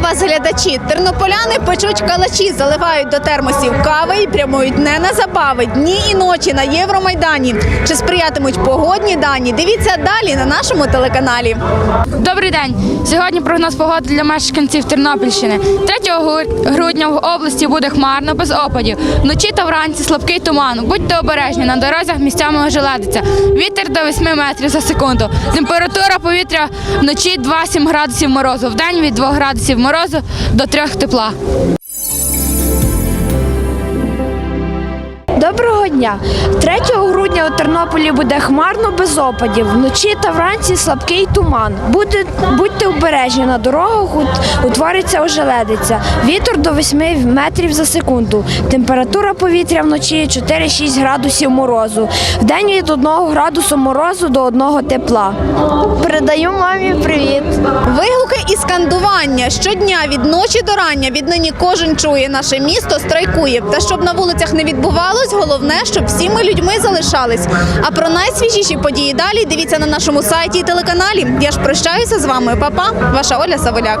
Вас, глядачі! Тернополяни печуть калачі, заливають до термосів кави і прямують не на забави дні і ночі на Євромайдані. Чи сприятимуть погодні дані? Дивіться далі на нашому телеканалі. Добрий день. Сьогодні прогноз погоди для мешканців Тернопільщини. 3 грудня в області буде хмарно без опадів. Вночі та вранці слабкий туман. Будьте обережні на дорозях місцями ожеледиться. Вітер до 8 метрів за секунду. Температура повітря вночі 2-7 градусів морозу. Вдень від 2 градусів морозу до трьох тепла. Доброго дня! 3 грудня у Тернополі буде хмарно без опадів. Вночі та вранці слабкий туман. Будьте, будьте обережні на дорогах утвориться ожеледиця. Вітер до 8 метрів за секунду. Температура повітря вночі 4-6 градусів морозу. Вдень від 1 градусу морозу до 1 тепла. Передаю мамі привіт. Вигуки і скандування щодня від ночі до рання. Віднині кожен чує наше місто страйкує. Та щоб на вулицях не відбувалось, головне, щоб всі ми людьми залишались. А про найсвіжіші події далі дивіться на нашому сайті і телеканалі. Я ж прощаюся з вами, Папа, ваша Оля Саволяк.